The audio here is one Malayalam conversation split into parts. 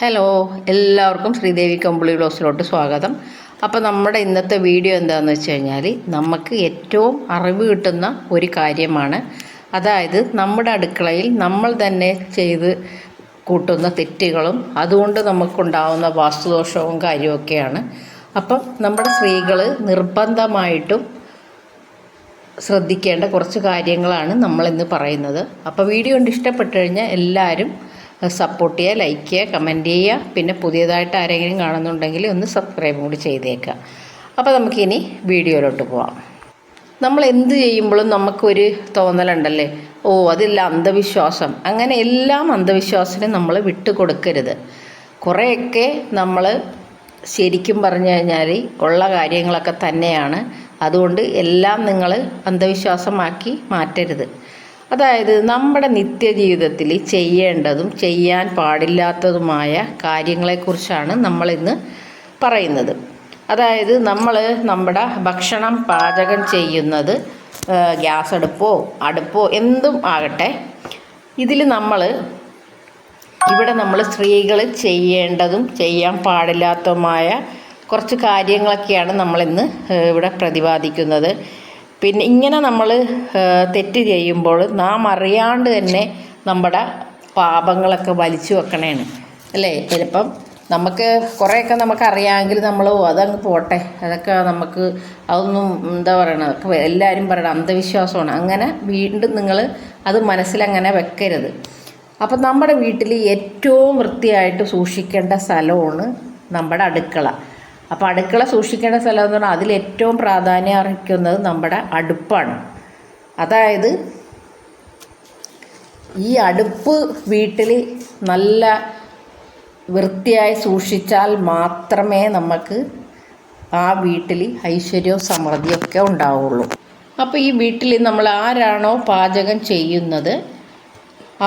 ഹലോ എല്ലാവർക്കും ശ്രീദേവി കമ്പിളി ബ്ലോസിലോട്ട് സ്വാഗതം. അപ്പോൾ നമ്മുടെ ഇന്നത്തെ വീഡിയോ എന്താണെന്ന് വെച്ച് കഴിഞ്ഞാൽ നമുക്ക് ഏറ്റവും അറിവ് കിട്ടുന്ന ഒരു കാര്യമാണ്. അതായത് നമ്മുടെ അടുക്കളയിൽ നമ്മൾ തന്നെ ചെയ്ത് കൂട്ടുന്ന തെറ്റുകളും അതുകൊണ്ട് നമുക്കുണ്ടാവുന്ന വാസ്തുദോഷവും കാര്യമൊക്കെയാണ് അപ്പം നമ്മുടെ സ്ത്രീകൾ നിർബന്ധമായിട്ടും ശ്രദ്ധിക്കേണ്ട കുറച്ച് കാര്യങ്ങളാണ് നമ്മളിന്ന് പറയുന്നത്. അപ്പോൾ വീഡിയോ കൊണ്ട് ഇഷ്ടപ്പെട്ടു കഴിഞ്ഞാൽ എല്ലാവരും സപ്പോർട്ട് ചെയ്യുക ലൈക്ക് ചെയ്യുക കമന്റ് ചെയ്യുക. പിന്നെ പുതിയതായിട്ട് ആരെങ്കിലും കാണുന്നുണ്ടെങ്കിൽ ഒന്ന് സബ്സ്ക്രൈബ് കൂടി ചെയ്തേക്കുക. അപ്പോൾ നമുക്കിനി വീഡിയോയിലോട്ട് പോവാം. നമ്മൾ എന്ത് ചെയ്യുമ്പോഴും നമുക്കൊരു തോന്നലുണ്ടല്ലേ? ഓ അതില്ല അന്ധവിശ്വാസം. അങ്ങനെ എല്ലാം അന്ധവിശ്വാസത്തിനും നമ്മൾ വിട്ടുകൊടുക്കരുത്. കുറേയൊക്കെ നമ്മൾ ശരിക്കും പറഞ്ഞു കഴിഞ്ഞാൽ ഉള്ള കാര്യങ്ങളൊക്കെ തന്നെയാണ്. അതുകൊണ്ട് എല്ലാം നിങ്ങൾ അന്ധവിശ്വാസമാക്കി മാറ്റരുത്. അതായത് നമ്മുടെ നിത്യജീവിതത്തിൽ ചെയ്യേണ്ടതും ചെയ്യാൻ പാടില്ലാത്തതുമായ കാര്യങ്ങളെക്കുറിച്ചാണ് നമ്മളിന്ന് പറയുന്നത്. അതായത് നമ്മൾ നമ്മുടെ ഭക്ഷണം പാചകം ചെയ്യുന്നത് ഗ്യാസ് അടുപ്പോ അടുപ്പോ എന്തും ആകട്ടെ ഇതിൽ നമ്മൾ ഇവിടെ നമ്മൾ സ്ത്രീകൾ ചെയ്യേണ്ടതും ചെയ്യാൻ പാടില്ലാത്തതുമായ കുറച്ച് കാര്യങ്ങളൊക്കെയാണ് നമ്മളിന്ന് ഇവിടെ പ്രതിപാദിക്കുന്നത്. പിന്നെ ഇങ്ങനെ നമ്മൾ തെറ്റ് ചെയ്യുമ്പോൾ നാം അറിയാണ്ട് തന്നെ നമ്മുടെ പാപങ്ങളൊക്കെ വലിച്ചു വെക്കണേണ്. അല്ലേ? ചിലപ്പം നമുക്ക് കുറേയൊക്കെ നമുക്ക് അറിയാമെങ്കിൽ നമ്മൾ അതങ്ങ് പോട്ടെ അതൊക്കെ നമുക്ക് അതൊന്നും എന്താ പറയണത്? എല്ലാവരും പറയണം അന്ധവിശ്വാസമാണ്. അങ്ങനെ വീണ്ടും നിങ്ങൾ അത് മനസ്സിലങ്ങനെ വെക്കരുത്. അപ്പം നമ്മുടെ വീട്ടിൽ ഏറ്റവും വൃത്തിയായിട്ട് സൂക്ഷിക്കേണ്ട സ്ഥലമാണ് നമ്മുടെ അടുക്കള. അപ്പോൾ അടുക്കള സൂക്ഷിക്കേണ്ട സ്ഥലം എന്ന് പറഞ്ഞാൽ അതിൽ ഏറ്റവും പ്രാധാന്യം അർഹിക്കുന്നത് നമ്മുടെ അടുപ്പാണ്. അതായത് ഈ അടുപ്പ് വീട്ടിൽ നല്ല വൃത്തിയായി സൂക്ഷിച്ചാൽ മാത്രമേ നമുക്ക് ആ വീട്ടിൽ ഐശ്വര്യവും സമൃദ്ധിയൊക്കെ ഉണ്ടാവുള്ളൂ. അപ്പോൾ ഈ വീട്ടിൽ നമ്മൾ ആരാണോ പാചകം ചെയ്യുന്നത്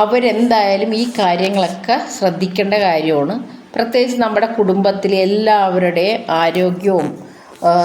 അവരെന്തായാലും ഈ കാര്യങ്ങളൊക്കെ ശ്രദ്ധിക്കേണ്ട കാര്യമാണ്. പ്രത്യേകിച്ച് നമ്മുടെ കുടുംബത്തിലെ എല്ലാവരുടെയും ആരോഗ്യവും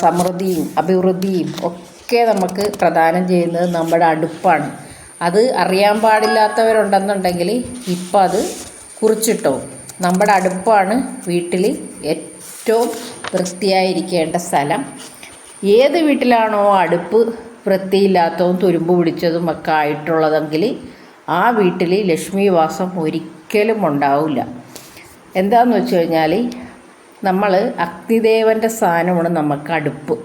സമൃദ്ധിയും അഭിവൃദ്ധിയും ഒക്കെ നമുക്ക് പ്രദാനം ചെയ്യുന്നത് നമ്മുടെ അടുപ്പാണ്. അത് അറിയാൻ പാടില്ലാത്തവരുണ്ടെന്നുണ്ടെങ്കിൽ ഇപ്പം അത് കുറിച്ചിട്ടോ. നമ്മുടെ അടുപ്പാണ് വീട്ടിൽ ഏറ്റവും വൃത്തിയായിരിക്കേണ്ട സ്ഥലം. ഏത് വീട്ടിലാണോ അടുപ്പ് വൃത്തിയില്ലാത്തതും തുരുമ്പ് പിടിച്ചതും ഒക്കെ ആയിട്ടുള്ളതെങ്കിൽ ആ വീട്ടിൽ ലക്ഷ്മി വാസം ഒരിക്കലും ഉണ്ടാവില്ല. എന്താണെന്ന് വെച്ച് കഴിഞ്ഞാൽ നമ്മൾ അഗ്നിദേവന്റെ സ്ഥാനമാണ് നമുക്ക് അടുപ്പ്.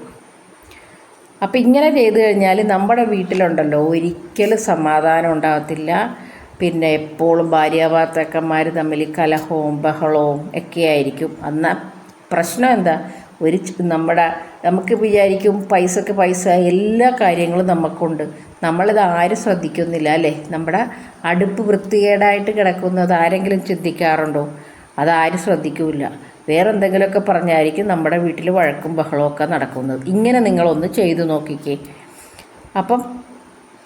അപ്പം ഇങ്ങനെ ചെയ്തു കഴിഞ്ഞാൽ നമ്മുടെ വീട്ടിലുണ്ടല്ലോ ഒരിക്കലും സമാധാനം ഉണ്ടാകത്തില്ല. പിന്നെ എപ്പോഴും ഭാര്യാഭർത്താക്കന്മാർ തമ്മിൽ കലഹവും ബഹളവും ഒക്കെ ആയിരിക്കും. എന്നാൽ പ്രശ്നം എന്താ? ഒരു നമ്മുടെ നമുക്ക് വിചാരിക്കും പൈസക്ക് പൈസ എല്ലാ കാര്യങ്ങളും നമുക്കുണ്ട്. നമ്മളിത് ആരും ശ്രദ്ധിക്കുന്നില്ല അല്ലേ? നമ്മുടെ അടുപ്പ് വൃത്തികേടായിട്ട് കിടക്കുന്നത് ആരെങ്കിലും ചിന്തിക്കാറുണ്ടോ? അതാരും ശ്രദ്ധിക്കില്ല വേറെ എന്തെങ്കിലുമൊക്കെ പറഞ്ഞായിരിക്കും നമ്മുടെ വീട്ടിൽ വഴക്കും ബഹളമൊക്കെ നടക്കുന്നത്. ഇങ്ങനെ നിങ്ങളൊന്ന് ചെയ്തു നോക്കിക്കേ. അപ്പം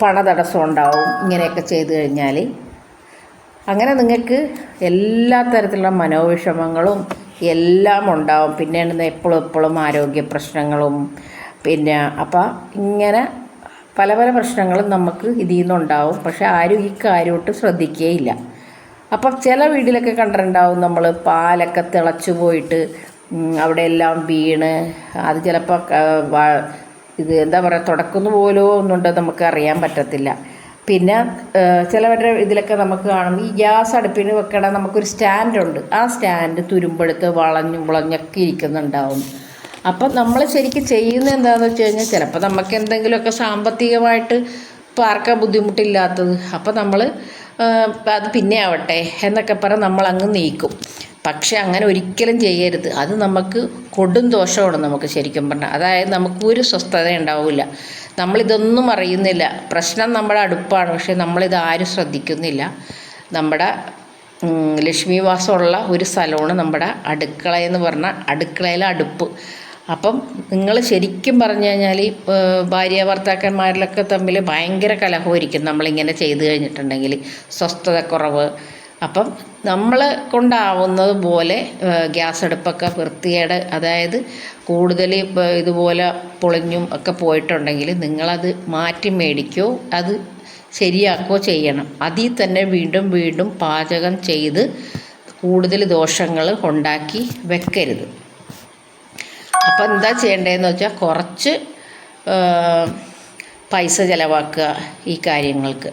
പണതടസ്സം ഉണ്ടാവും. ഇങ്ങനെയൊക്കെ ചെയ്തു കഴിഞ്ഞാൽ അങ്ങനെ നിങ്ങൾക്ക് എല്ലാ തരത്തിലുള്ള മനോവിഷമങ്ങളും എല്ലാം ഉണ്ടാവും. പിന്നെ എപ്പോഴും എപ്പോഴും ആരോഗ്യ പ്രശ്നങ്ങളും. പിന്നെ അപ്പം ഇങ്ങനെ പല പല പ്രശ്നങ്ങളും നമുക്ക് ഇതിൽ നിന്നുണ്ടാവും. പക്ഷെ ആരും ഈ കാര്യമായിട്ട് ശ്രദ്ധിക്കുകയില്ല അപ്പം ചില വീട്ടിലൊക്കെ കണ്ടിട്ടുണ്ടാവും നമ്മൾ പാലൊക്കെ തിളച്ചു പോയിട്ട് അവിടെ എല്ലാം വീണ്. അത് ചിലപ്പോൾ ഇത് എന്താ പറയുക തുടക്കുന്നു പോലോ ഒന്നുണ്ട് നമുക്ക് അറിയാൻ പറ്റത്തില്ല. പിന്നെ ചിലവരുടെ ഇതിലൊക്കെ നമുക്ക് കാണും ഈ ഗ്യാസ് അടുപ്പിന് വെക്കണ നമുക്കൊരു സ്റ്റാൻഡുണ്ട്. ആ സ്റ്റാൻഡ് തുരുമ്പെടുത്ത് വളഞ്ഞു മുളഞ്ഞൊക്കെ ഇരിക്കുന്നുണ്ടാവും. അപ്പം നമ്മൾ ശരിക്കും ചെയ്യുന്നത് എന്താണെന്ന് വെച്ച് കഴിഞ്ഞാൽ ചിലപ്പോൾ നമുക്ക് എന്തെങ്കിലുമൊക്കെ സാമ്പത്തികമായിട്ട് പാർക്കാൻ ബുദ്ധിമുട്ടില്ലാത്തത്. അപ്പം നമ്മൾ അത് പിന്നെ ആവട്ടെ എന്നൊക്കെ പറഞ്ഞ് നമ്മളങ്ങ് നീക്കും. പക്ഷെ അങ്ങനെ ഒരിക്കലും ചെയ്യരുത്. അത് നമുക്ക് കൊടും ദോഷമാണ് നമുക്ക് ശരിക്കും പറഞ്ഞാൽ അതായത് നമുക്ക് ഒരു സ്വസ്ഥത ഉണ്ടാവില്ല. നമ്മളിതൊന്നും അറിയുന്നില്ല. പ്രശ്നം നമ്മുടെ അടുപ്പാണ്. പക്ഷെ നമ്മളിത് ആരും ശ്രദ്ധിക്കുന്നില്ല. നമ്മുടെ ലക്ഷ്മിവാസമുള്ള ഒരു സ്ഥലമാണ് നമ്മുടെ അടുക്കള എന്ന് പറഞ്ഞാൽ അടുക്കളയിലെ അടുപ്പ്. അപ്പം നിങ്ങൾ ശരിക്കും പറഞ്ഞു കഴിഞ്ഞാൽ ഭാര്യ ഭർത്താക്കന്മാരിലൊക്കെ തമ്മിൽ ഭയങ്കര കലഹമായിരിക്കും നമ്മളിങ്ങനെ ചെയ്തു കഴിഞ്ഞിട്ടുണ്ടെങ്കിൽ സ്വസ്ഥതക്കുറവ്. അപ്പം നമ്മൾ കൊണ്ടാവുന്നത് പോലെ ഗ്യാസ് അടുപ്പൊക്കെ വൃത്തിയേട് അതായത് കൂടുതൽ ഇതുപോലെ പൊളിഞ്ഞും ഒക്കെ പോയിട്ടുണ്ടെങ്കിൽ നിങ്ങളത് മാറ്റി മേടിക്കോ അത് ശരിയാക്കുകയോ ചെയ്യണം. അതിൽ തന്നെ വീണ്ടും വീണ്ടും പാചകം ചെയ്ത് കൂടുതൽ ദോഷങ്ങൾ ഉണ്ടാക്കി വെക്കരുത്. അപ്പോൾ എന്താ ചെയ്യേണ്ടതെന്ന് വെച്ചാൽ കുറച്ച് പൈസ ചിലവാക്കുക ഈ കാര്യങ്ങൾക്ക്.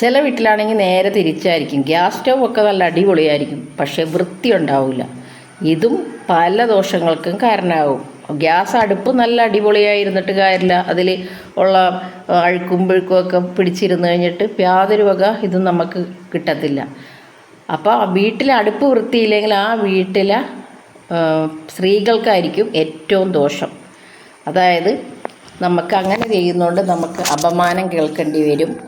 ചില വീട്ടിലാണെങ്കിൽ നേരെ തിരിച്ചായിരിക്കും. ഗ്യാസ് സ്റ്റൗ ഒക്കെ നല്ല അടിപൊളിയായിരിക്കും. പക്ഷേ വൃത്തി ഉണ്ടാവില്ല. ഇതും പല ദോഷങ്ങൾക്കും കാരണമാകും ഗ്യാസ് അടുപ്പ് നല്ല അടിപൊളിയായിരുന്നിട്ട് കാര്യമില്ല. അതിൽ ഉള്ള അഴുക്കും പിഴുക്കും ഒക്കെ പിടിച്ചിരുന്ന് കഴിഞ്ഞിട്ട് യാതൊരു വക ഇതും നമുക്ക് കിട്ടത്തില്ല. അപ്പോൾ വീട്ടിലെ അടുപ്പ് വൃത്തിയില്ലെങ്കിൽ ആ വീട്ടിലെ സ്ത്രീകൾക്കായിരിക്കും ഏറ്റവും ദോഷം. അതായത് നമുക്ക് അങ്ങനെ ചെയ്യുന്നതുകൊണ്ട് നമുക്ക് അപമാനം കേൾക്കേണ്ടി വരും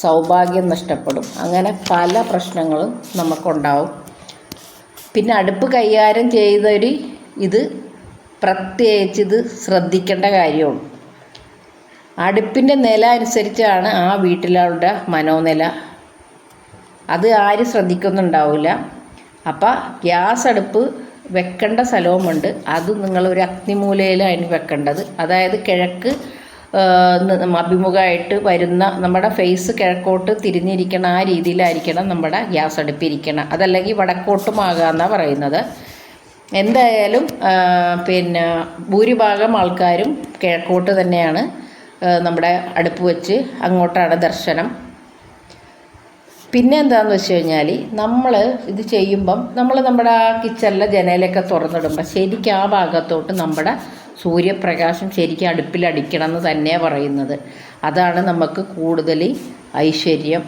സൗഭാഗ്യം നഷ്ടപ്പെടും. അങ്ങനെ പല പ്രശ്നങ്ങളും നമുക്കുണ്ടാവും. പിന്നെ അടുപ്പ് കൈകാര്യം ചെയ്തൊരു ഇത് പ്രത്യേകിച്ച് ഇത് ശ്രദ്ധിക്കേണ്ട കാര്യമാണ് അടുപ്പിന്റെ നില അനുസരിച്ചാണ് ആ വീട്ടിലുള്ള മനോനില. അത് ആരും ശ്രദ്ധിക്കുന്നുണ്ടാവില്ല. അപ്പം ഗ്യാസ് അടുപ്പ് വെക്കേണ്ട സ്ഥലവുമുണ്ട്. അത് നിങ്ങൾ ഒരു അഗ്നിമൂലയിലാണ് വെക്കേണ്ടത്. അതായത് കിഴക്ക് അഭിമുഖമായിട്ട് വരുന്ന നമ്മുടെ ഫേസ് കിഴക്കോട്ട് തിരിഞ്ഞിരിക്കണം ആ രീതിയിലായിരിക്കണം നമ്മുടെ ഗ്യാസ് അടുപ്പിരിക്കണം. അതല്ലെങ്കിൽ വടക്കോട്ടുമാകാമെന്നാണ് പറയുന്നത്. എന്തായാലും പിന്നെ ഭൂരിഭാഗം ആൾക്കാരും കിഴക്കോട്ട് തന്നെയാണ് നമ്മുടെ അടുപ്പ് വെച്ച് അങ്ങോട്ടാണ് ദർശനം. പിന്നെ എന്താണെന്ന് വെച്ച് കഴിഞ്ഞാൽ നമ്മൾ ഇത് ചെയ്യുമ്പം നമ്മൾ നമ്മുടെ ആ കിച്ചണിലെ ജനലൊക്കെ തുറന്നിടുമ്പോൾ ശരിക്കും ആ ഭാഗത്തോട്ട് നമ്മുടെ സൂര്യപ്രകാശം ശരിക്കും അടുപ്പിലടിക്കണം എന്ന് തന്നെയാണ് പറയുന്നത്. അതാണ് നമുക്ക് കൂടുതൽ ഐശ്വര്യം.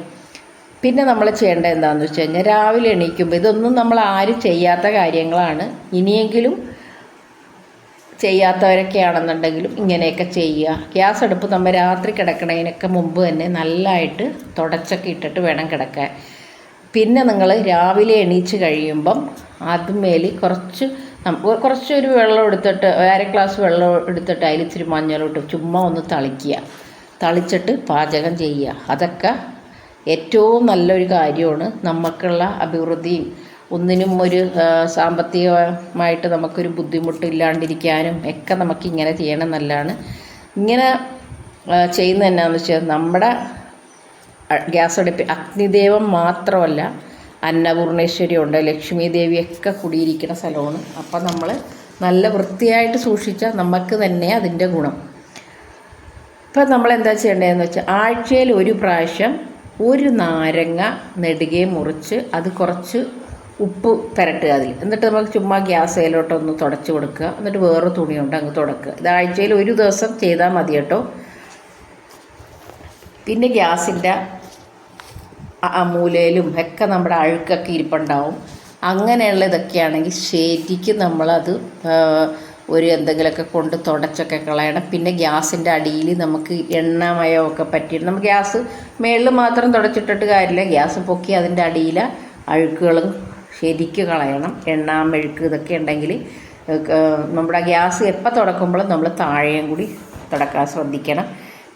പിന്നെ നമ്മൾ ചെയ്യേണ്ടത് എന്താണെന്ന് വെച്ച് കഴിഞ്ഞാൽ രാവിലെ എണീക്കുമ്പോൾ ഇതൊന്നും നമ്മൾ ആരും ചെയ്യാത്ത കാര്യങ്ങളാണ്. ഇനിയെങ്കിലും ചെയ്യാത്തവരൊക്കെ ആണെന്നുണ്ടെങ്കിലും ഇങ്ങനെയൊക്കെ ചെയ്യുക. ഗ്യാസ് അടുപ്പ് നമ്മൾ രാത്രി കിടക്കണതിനൊക്കെ മുമ്പ് തന്നെ നല്ലതായിട്ട് തുടച്ചൊക്കെ ഇട്ടിട്ട് വേണം കിടക്കാൻ. പിന്നെ നിങ്ങൾ രാവിലെ എണീച്ച് കഴിയുമ്പം അതുമേൽ കുറച്ച് കുറച്ച് കുറച്ചൊരു വെള്ളം എടുത്തിട്ട് അര ഗ്ലാസ് വെള്ളം എടുത്തിട്ട് അതിൽ ഇച്ചിരി മഞ്ഞളിട്ട് ചുമ്മാ ഒന്ന് തളിക്കുക. തളിച്ചിട്ട് പാചകം ചെയ്യുക. അതൊക്കെ ഏറ്റവും നല്ലൊരു കാര്യമാണ്. നമുക്കുള്ള അഭിവൃദ്ധിയും ഒന്നിനും ഒരു സാമ്പത്തികമായിട്ട് നമുക്കൊരു ബുദ്ധിമുട്ടില്ലാണ്ടിരിക്കാനും ഒക്കെ നമുക്ക് ഇങ്ങനെ ചെയ്യണം നല്ലതാണ് ഇങ്ങനെ ചെയ്യുന്ന എന്നാന്ന് വെച്ചാൽ നമ്മുടെ ഗ്യാസ് അടുപ്പ് അഗ്നിദേവം മാത്രമല്ല അന്നപൂർണേശ്വരി ഉണ്ട് ലക്ഷ്മി ദേവിയൊക്കെ കുടിയിരിക്കുന്ന സ്ഥലമാണ്. അപ്പം നമ്മൾ നല്ല വൃത്തിയായിട്ട് സൂക്ഷിച്ചാൽ നമുക്ക് തന്നെ അതിന്റെ ഗുണം. ഇപ്പം നമ്മൾ എന്താ ചെയ്യേണ്ടതെന്ന് വെച്ചാൽ ആഴ്ചയിൽ ഒരു പ്രാവശ്യം ഒരു നാരങ്ങ നെടുകെ മുറിച്ച് അത് കുറച്ച് ഉപ്പ് പുരട്ടുക അതിൽ. എന്നിട്ട് നമുക്ക് ചുമ്മാ ഗ്യാസ് അതിലോട്ടൊന്ന് തുടച്ച് കൊടുക്കുക. എന്നിട്ട് വേറെ തുണി കൊണ്ട് അങ്ങ് തുടക്കുക. ഇത് ആഴ്ചയിൽ ഒരു ദിവസം ചെയ്താൽ മതി കേട്ടോ. പിന്നെ ഗ്യാസിന്റെ മൂലയിലും ഒക്കെ നമ്മുടെ അഴുക്കൊക്കെ ഇരിപ്പുണ്ടാവും. അങ്ങനെയുള്ള ഇതൊക്കെയാണെങ്കിൽ ശരിക്കും നമ്മളത് ഒരു എന്തെങ്കിലുമൊക്കെ കൊണ്ട് തുടച്ചൊക്കെ കളയണം. പിന്നെ ഗ്യാസിന്റെ അടിയിൽ നമുക്ക് എണ്ണമയമൊക്കെ പറ്റിയിട്ട് നമുക്ക് ഗ്യാസ് മേളിൽ മാത്രം തുടച്ചിട്ടിട്ട് കാര്യമില്ല. ഗ്യാസ് പൊക്കി അതിന്റെ അടിയിൽ അഴുക്കുകളും ശരിക്ക് കളയണം. എണ്ണ മെഴുക്ക് ഇതൊക്കെ ഉണ്ടെങ്കിൽ നമ്മുടെ ഗ്യാസ് എപ്പോൾ തുടക്കുമ്പോഴും നമ്മൾ താഴെയും കൂടി തുടക്കാൻ ശ്രദ്ധിക്കണം.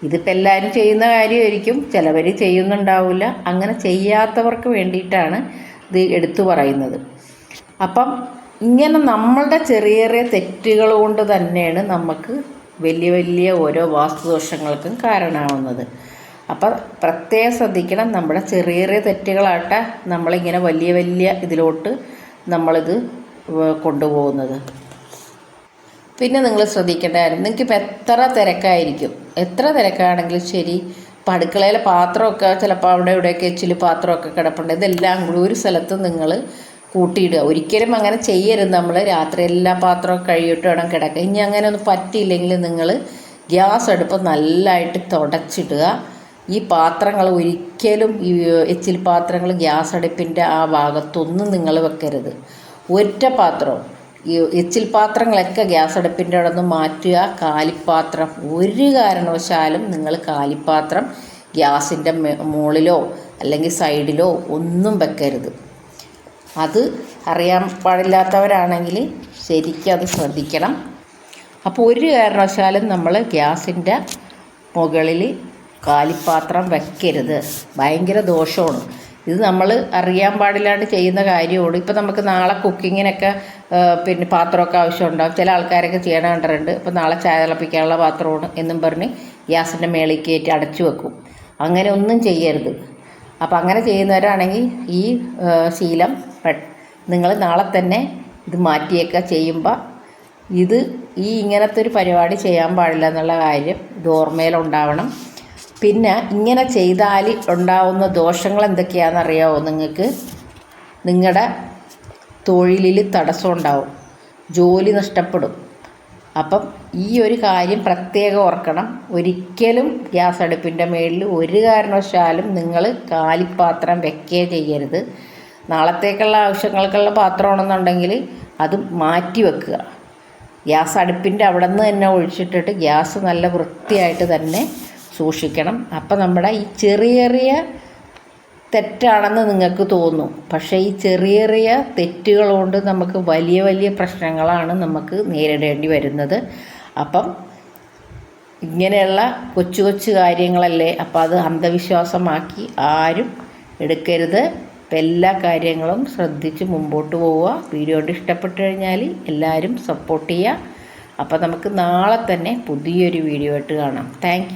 ഇതിപ്പോൾ എല്ലാവരും ചെയ്യുന്ന കാര്യമായിരിക്കും. ചിലവർ ചെയ്യുന്നുണ്ടാവില്ല. അങ്ങനെ ചെയ്യാത്തവർക്ക് വേണ്ടിയിട്ടാണ് ഇത് എടുത്തു പറയുന്നത്. അപ്പം ഇങ്ങനെ നമ്മളുടെ ചെറിയ ചെറിയ തെറ്റുകൾ കൊണ്ട് തന്നെയാണ് നമുക്ക് വലിയ വലിയ ഓരോ വാസ്തുദോഷങ്ങൾക്കും കാരണമാവുന്നത്. അപ്പം പ്രത്യേകം ശ്രദ്ധിക്കണം നമ്മുടെ ചെറിയ ചെറിയ തെറ്റുകളാട്ടെ നമ്മളിങ്ങനെ വലിയ വലിയ ഇതിലോട്ട് നമ്മളിത് കൊണ്ടുപോകുന്നത്. പിന്നെ നിങ്ങൾ ശ്രദ്ധിക്കേണ്ട കാര്യം നിങ്ങൾക്ക് ഇപ്പം എത്ര തിരക്കായിരിക്കും? എത്ര തിരക്കാണെങ്കിലും ശരി ഇപ്പം അടുക്കളയിലെ പാത്രമൊക്കെ ചിലപ്പോൾ അവിടെ ഇവിടെയൊക്കെ ഇച്ചിരി പാത്രമൊക്കെ കിടപ്പുണ്ട്. ഇതെല്ലാം കൂടി ഒരു സ്ഥലത്ത് നിങ്ങൾ കൂട്ടിയിടുക. ഒരിക്കലും അങ്ങനെ ചെയ്യരുത് നമ്മൾ രാത്രി എല്ലാ പാത്രമൊക്കെ കഴിയിട്ട് വേണം കിടക്കുക ഇനി അങ്ങനെ ഒന്നും പറ്റിയില്ലെങ്കിൽ നിങ്ങൾ ഗ്യാസ് അടുപ്പ് നല്ലതായിട്ട് തുടച്ചിടുക. ഈ പാത്രങ്ങൾ ഒരിക്കലും ഈ എച്ചിൽ പാത്രങ്ങൾ ഗ്യാസ് അടുപ്പിന്റെ ആ ഭാഗത്തൊന്നും നിങ്ങൾ വെക്കരുത്. ഒറ്റ പാത്രം. ഈ എച്ചിൽ പാത്രങ്ങളൊക്കെ ഗ്യാസ് അടുപ്പിന്റെ അവിടെ നിന്ന് മാറ്റുക. കാലിപ്പാത്രം. ഒരു കാരണവശാലും നിങ്ങൾ കാലിപ്പാത്രം ഗ്യാസിന്റെ മുകളിലോ അല്ലെങ്കിൽ സൈഡിലോ ഒന്നും വെക്കരുത്. അത് അറിയാൻ പാടില്ലാത്തവരാണെങ്കിൽ ശരിക്കും അത് ശ്രദ്ധിക്കണം. അപ്പോൾ ഒരു കാരണവശാലും നമ്മൾ ഗ്യാസിന്റെ മുകളിൽ കാലിപ്പാത്രം വെക്കരുത്. ഭയങ്കര ദോഷമാണ്. ഇത് നമ്മൾ അറിയാൻ പാടില്ലാണ്ട് ചെയ്യുന്ന കാര്യമാണ്. ഇപ്പം നമുക്ക് നാളെ കുക്കിങ്ങിനൊക്കെ പിന്നെ പാത്രമൊക്കെ ആവശ്യമുണ്ടാകും ചില ആൾക്കാരൊക്കെ ചെയ്യണ കണ്ടിട്ടുണ്ട്. ഇപ്പം നാളെ ചായ തിളപ്പിക്കാനുള്ള പാത്രമാണ് എന്നും പറഞ്ഞ് ഗ്യാസിന്റെ മേളിൽ കയറ്റി അടച്ചു വെക്കും. അങ്ങനെ ഒന്നും ചെയ്യരുത്. അപ്പം അങ്ങനെ ചെയ്യുന്നവരാണെങ്കിൽ ഈ ശീലം നിങ്ങൾ നാളെ തന്നെ ഇത് മാറ്റിയൊക്കെ ചെയ്യുമ്പോൾ ഇത് ഈ ഇങ്ങനത്തെ ഒരു പരിപാടി ചെയ്യാൻ പാടില്ല എന്നുള്ള കാര്യം ഇത് ഓർമ്മയിലുണ്ടാവണം പിന്നെ ഇങ്ങനെ ചെയ്താൽ ഉണ്ടാവുന്ന ദോഷങ്ങൾ എന്തൊക്കെയാണെന്നറിയാമോ നിങ്ങൾക്ക്? നിങ്ങളുടെ തൊഴിലിൽ തടസ്സം ഉണ്ടാവും. ജോലി നഷ്ടപ്പെടും. അപ്പം ഈ ഒരു കാര്യം പ്രത്യേകം ഓർക്കണം. ഒരിക്കലും ഗ്യാസ് അടുപ്പിന്റെ മേളിൽ ഒരു കാരണവശാലും നിങ്ങൾ കാലിപ്പാത്രം വെക്കുകയേ ചെയ്യരുത്. നാളത്തേക്കുള്ള ആവശ്യങ്ങൾക്കുള്ള പാത്രമാണെന്നുണ്ടെങ്കിൽ അത് മാറ്റി വെക്കുക. ഗ്യാസ് അടുപ്പിന്റെ അവിടെ നിന്ന് തന്നെ ഒഴിച്ചിട്ടിട്ട് ഗ്യാസ് നല്ല വൃത്തിയായിട്ട് തന്നെ സൂക്ഷിക്കണം. അപ്പം നമ്മുടെ ഈ ചെറിയ ചെറിയ തെറ്റാണെന്ന് നിങ്ങൾക്ക് തോന്നും. പക്ഷേ ഈ ചെറിയ ചെറിയ തെറ്റുകൾ കൊണ്ട് നമുക്ക് വലിയ വലിയ പ്രശ്നങ്ങളാണ് നമുക്ക് നേരിടേണ്ടി വരുന്നത്. അപ്പം ഇങ്ങനെയുള്ള കൊച്ചു കൊച്ചു കാര്യങ്ങളല്ലേ അപ്പോൾ അത് അന്ധവിശ്വാസമാക്കി ആരും എടുക്കരുത്. അപ്പം എല്ലാ കാര്യങ്ങളും ശ്രദ്ധിച്ച് മുമ്പോട്ട് പോവുക. വീഡിയോ ഇഷ്ടപ്പെട്ട് കഴിഞ്ഞാൽ എല്ലാവരും സപ്പോർട്ട് ചെയ്യുക. അപ്പോൾ നമുക്ക് നാളെ തന്നെ പുതിയൊരു വീഡിയോ ആയിട്ട് കാണാം. താങ്ക്